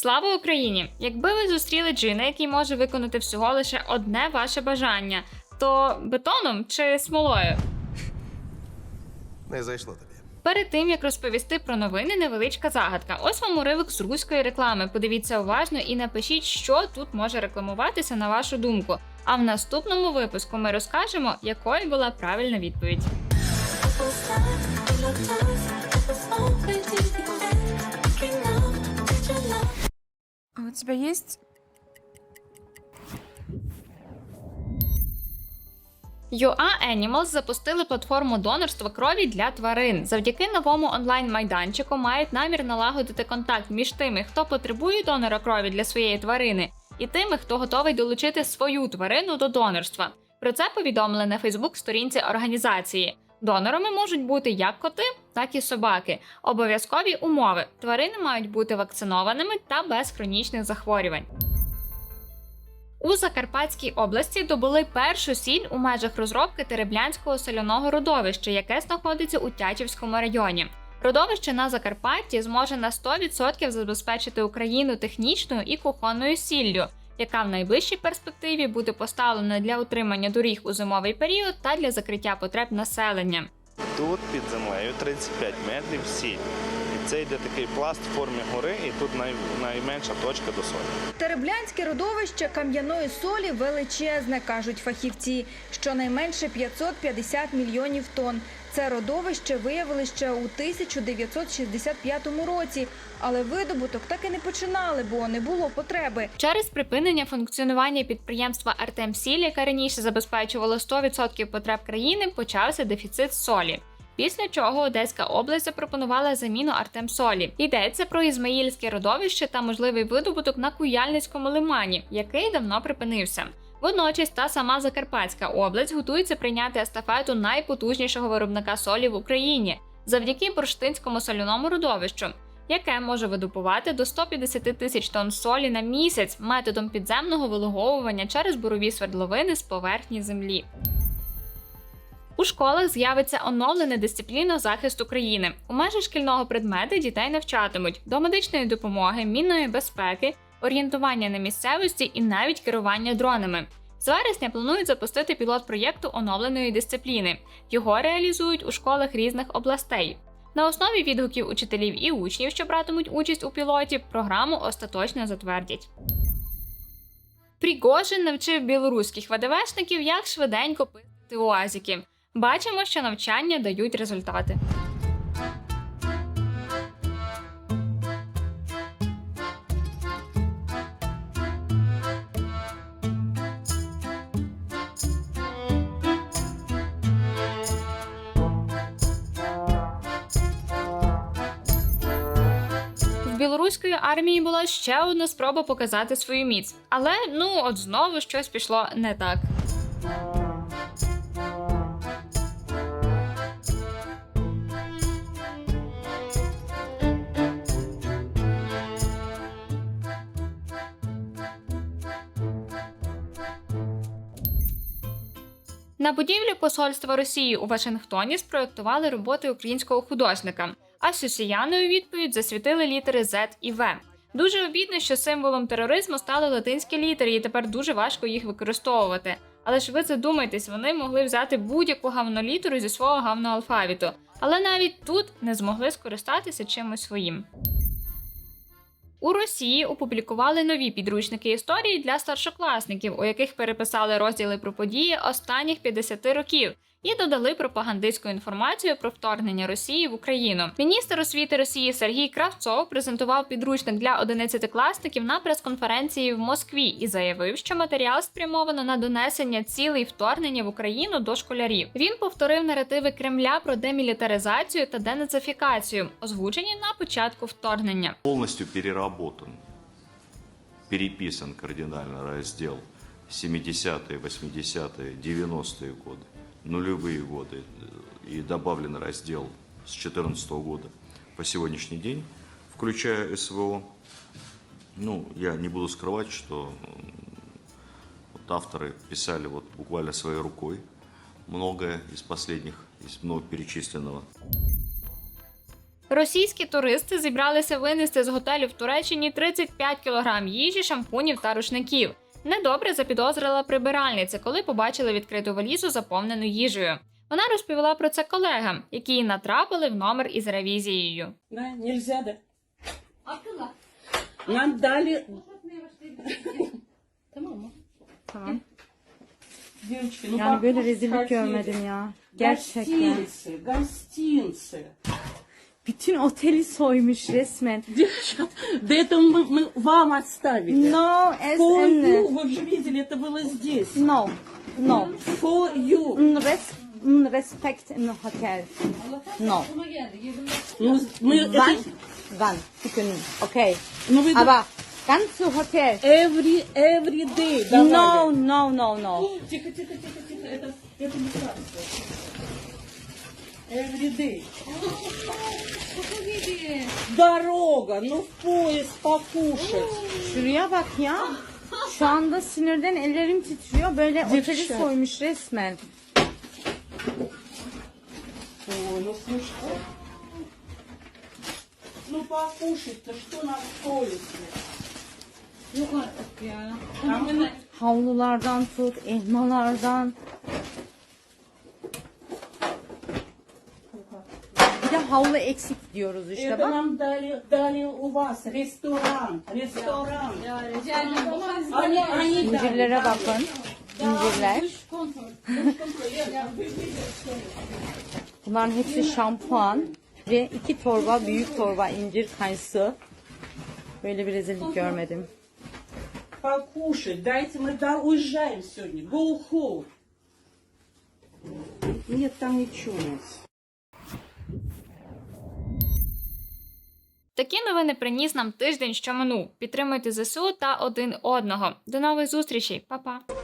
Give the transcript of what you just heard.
Слава Україні! Якби ви зустріли джина, який може виконати всього лише одне ваше бажання, то бетоном чи смолою? Не зайшло тобі. Перед тим як розповісти про новини, невеличка загадка. Ось вам уривок з руської реклами. Подивіться уважно і напишіть, що тут може рекламуватися на вашу думку. А в наступному випуску ми розкажемо, якою була правильна відповідь. Тебя есть UA Animals запустили платформу донорства крові для тварин. Завдяки новому онлайн-майданчику мають намір налагодити контакт між тими, хто потребує донора крові для своєї тварини, і тими, хто готовий долучити свою тварину до донорства. Про це повідомили на Фейсбук-сторінці організації. Донорами можуть бути як коти, так і собаки. Обов'язкові умови: тварини мають бути вакцинованими та без хронічних захворювань. У Закарпатській області добули першу сіль у межах розробки Тереблянського соляного родовища, яке знаходиться у Тячівському районі. Родовище на Закарпатті зможе на 100% забезпечити Україну технічною і кухонною сіллю, яка в найближчій перспективі буде поставлена для утримання доріг у зимовий період та для закриття потреб населення. Тут під землею 35 метрів сіль. Це йде такий пласт в формі гори, і тут най, найменша точка до солі. Тереблянське родовище кам'яної солі величезне, кажуть фахівці. Щонайменше 550 мільйонів тонн. Це родовище виявили ще у 1965 році, але видобуток так і не починали, бо не було потреби. Через припинення функціонування підприємства Артемсіль, яке раніше забезпечувало 100% потреб країни, почався дефіцит солі. Після чого Одеська область запропонувала заміну Артемсолі. Йдеться про Ізмаїльське родовище та можливий видобуток на Куяльницькому лимані, який давно припинився. Водночас та сама Закарпатська область готується прийняти естафету найпотужнішого виробника солі в Україні завдяки бурштинському соляному родовищу, яке може видобувати до 150 тисяч тонн солі на місяць методом підземного вилуговування через бурові свердловини з поверхні землі. У школах з'явиться оновлена дисципліна захисту країни. У межах шкільного предмету дітей навчатимуть до медичної допомоги, мінної безпеки, орієнтування на місцевості і навіть керування дронами. З вересня планують запустити пілот проєкту оновленої дисципліни. Його реалізують у школах різних областей. На основі відгуків учителів і учнів, що братимуть участь у пілоті, програму остаточно затвердять. Пригожин навчив білоруських ВДВшників, як швиденько писати уазики. Бачимо, що навчання дають результати. Білоруської армії була ще одна спроба показати свою міць, але ну от знову щось пішло не так. На будівлі посольства Росії у Вашингтоні спроектували роботи українського художника, а сусіяни у відповідь засвітили літери Z і V. Дуже обідно, що символом тероризму стали латинські літери, і тепер дуже важко їх використовувати. Але ж ви задумайтесь, вони могли взяти будь-яку гавнолітеру зі свого гавноалфавіту, але навіть тут не змогли скористатися чимось своїм. У Росії опублікували нові підручники історії для старшокласників, у яких переписали розділи про події останніх 50 років і додали пропагандистську інформацію про вторгнення Росії в Україну. Міністр освіти Росії Сергій Кравцов презентував підручник для 11-класників на прес-конференції в Москві і заявив, що матеріал спрямовано на донесення цілей вторгнення в Україну до школярів. Він повторив наративи Кремля про демілітаризацію та денацифікацію, озвучені на початку вторгнення. полностью переработан, переписан кардинально раздел 70-е, 80-е, 90-е годы, нулевые годы э, и добавлен раздел с 2014 года по сегодняшний день, включая СВО. Ну, я не буду скрывать, что м, вот авторы писали вот буквально своей рукой многое из последних, из много перечисленного. Російські туристи зібралися винести з готелю в Туреччині 35 кг їжі, шампунів та рушників. Недобре запідозрила прибиральниця, коли побачили відкриту валізу, заповнену їжею. Вона розповіла про це колегам, які її натрапили в номер із ревізією. Да, нельзя, да. Нам дали... Tamam. Девочки, ну Yani böyle покушать rezillik görmedim ya. Gerçekten. Гостинцы, гостинцы. Bütün oteli soymuş resmen. Девочка, да это мы, мы вам оставили. No, as For in... you, вы же видели, это было здесь. No, no. For you. Mm, Res, mm, respect in hotel. No. Ну, мы Wann? это... Wann? Bugün. Okay. Ну, вы Aber ganz zu Hotel. every, every day давали. No, no, no, no. Тихо, тихо, тихо, тихо. Это, это не лекарство. Every day. Дорога, ну в поезд покушать. Şuraya bak ya. Şu anda sinirden ellerim titriyor. Böyle oteli Девчат. soymuş resmen. Ой, ну смешно. Ну покушать-то, что на совести? А мы на- Havlulardan tut, elmalardan. havlu eksik diyoruz işte Это bak. нам дали, дали у вас ресторан, ресторан. Они, они дали. İncirlere bakın. İncirler. Bunların hepsi şampuan ve iki torba, büyük torba incir kayısı. Böyle bir rezillik görmedim. Покушать, дайте мы да, уезжаем сегодня. Go home. Нет, там ничего нет. Такі новини приніс нам тиждень, що минув. Підтримуйте ЗСУ та один одного. До нових зустрічей, Па-па!